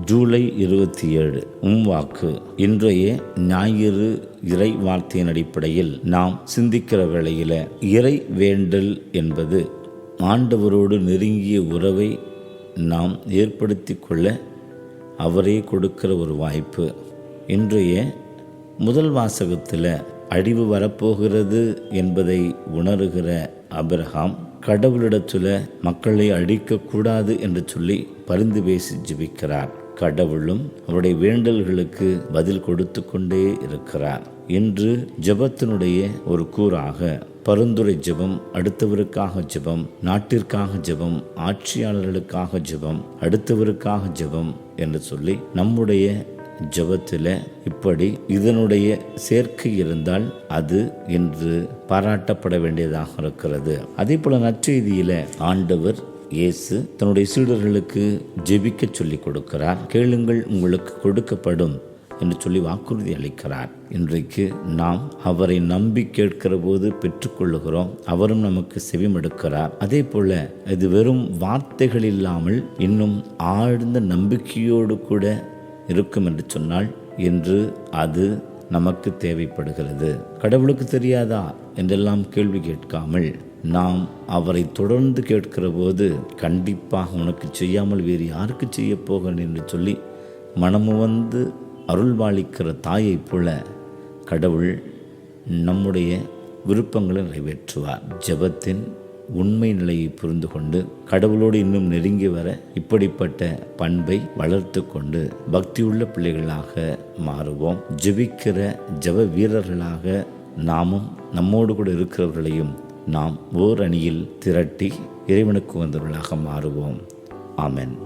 ஜூலை இருபத்தி ஏழு உம் வாக்கு. இன்றைய ஞாயிறு இறை வார்த்தையின் அடிப்படையில் நாம் சிந்திக்கிற வேளையில் இறை வேண்டல் என்பது ஆண்டவரோடு நெருங்கிய உறவை நாம் ஏற்படுத்தி கொள்ள அவரே கொடுக்கிற ஒரு வாய்ப்பு. இன்றைய முதல் வாசகத்தில் அழிவு வரப்போகிறது என்பதை உணர்கிற அபிரஹாம் கடவுளிடத்துல மக்களை அழிக்கக்கூடாது என்று சொல்லி பரிந்து பேசி ஜிபிக்கிறார். கடவுளும் அவருடைய வேண்டல்களுக்கு பதில் கொடுத்து கொண்டே இருக்கிறார். இன்று ஜெபத்தினுடைய ஒரு கூறாக பரிந்துரை ஜெபம் அடுத்தவருக்காக ஜெபம் நாட்டிற்காக ஜெபம் ஆட்சியாளர்களுக்காக ஜெபம் அடுத்தவருக்காக ஜெபம் என்று சொல்லி நம்முடைய ஜெபத்தில் இப்படி இதனுடைய சேர்க்கை இருந்தால் அது இன்று பாராட்டப்பட வேண்டியதாக இருக்கிறது. அதே போல நற்செய்தியில ஆண்டவர் இயேசு தன்னுடைய சீடர்களுக்கு ஜெபிக்க சொல்லிக் கொடுக்கிறார். கேளுங்கள் உங்களுக்கு கொடுக்கப்படும் என்று சொல்லி வாக்குறுதி அளிக்கிறார். இன்றைக்கு நாம் அவரை நம்பி கேட்கிற போது பெற்றுக்கொள்ளுகிறோம். அவரும் நமக்கு செவிமடுக்கிறார். அதே போல இது வெறும் வார்த்தைகள் இல்லாமல் இன்னும் ஆழ்ந்த நம்பிக்கையோடு கூட இருக்கும் என்று சொன்னால் இன்று அது நமக்கு தேவைப்படுகிறது. கடவுளுக்கு தெரியாதா? என்றெல்லாம் கேள்வி கேட்காமல் நாம் அவரை தொடர்ந்து கேட்கிற போது கண்டிப்பாக உனக்கு செய்யாமல் வேறு யாருக்கு செய்ய போகிறேன் என்று சொல்லி மனமு வந்து அருள்வாளிக்கிற தாயைப் போல கடவுள் நம்முடைய விருப்பங்களை நிறைவேற்றுவார். ஜெபத்தின் உண்மை நிலையை புரிந்து கொண்டு கடவுளோடு இன்னும் நெருங்கி வர இப்படிப்பட்ட பண்பை வளர்த்து கொண்டு பக்தியுள்ள பிள்ளைகளாக மாறுவோம். ஜெபிக்கிற ஜெப வீரர்களாக நாமும் நம்மோடு கூட இருக்கிறவர்களையும் நாம் ஓர் அணியில் திரட்டி இறைவனுக்கு வந்தவர்களாக மாறுவோம். ஆமென்.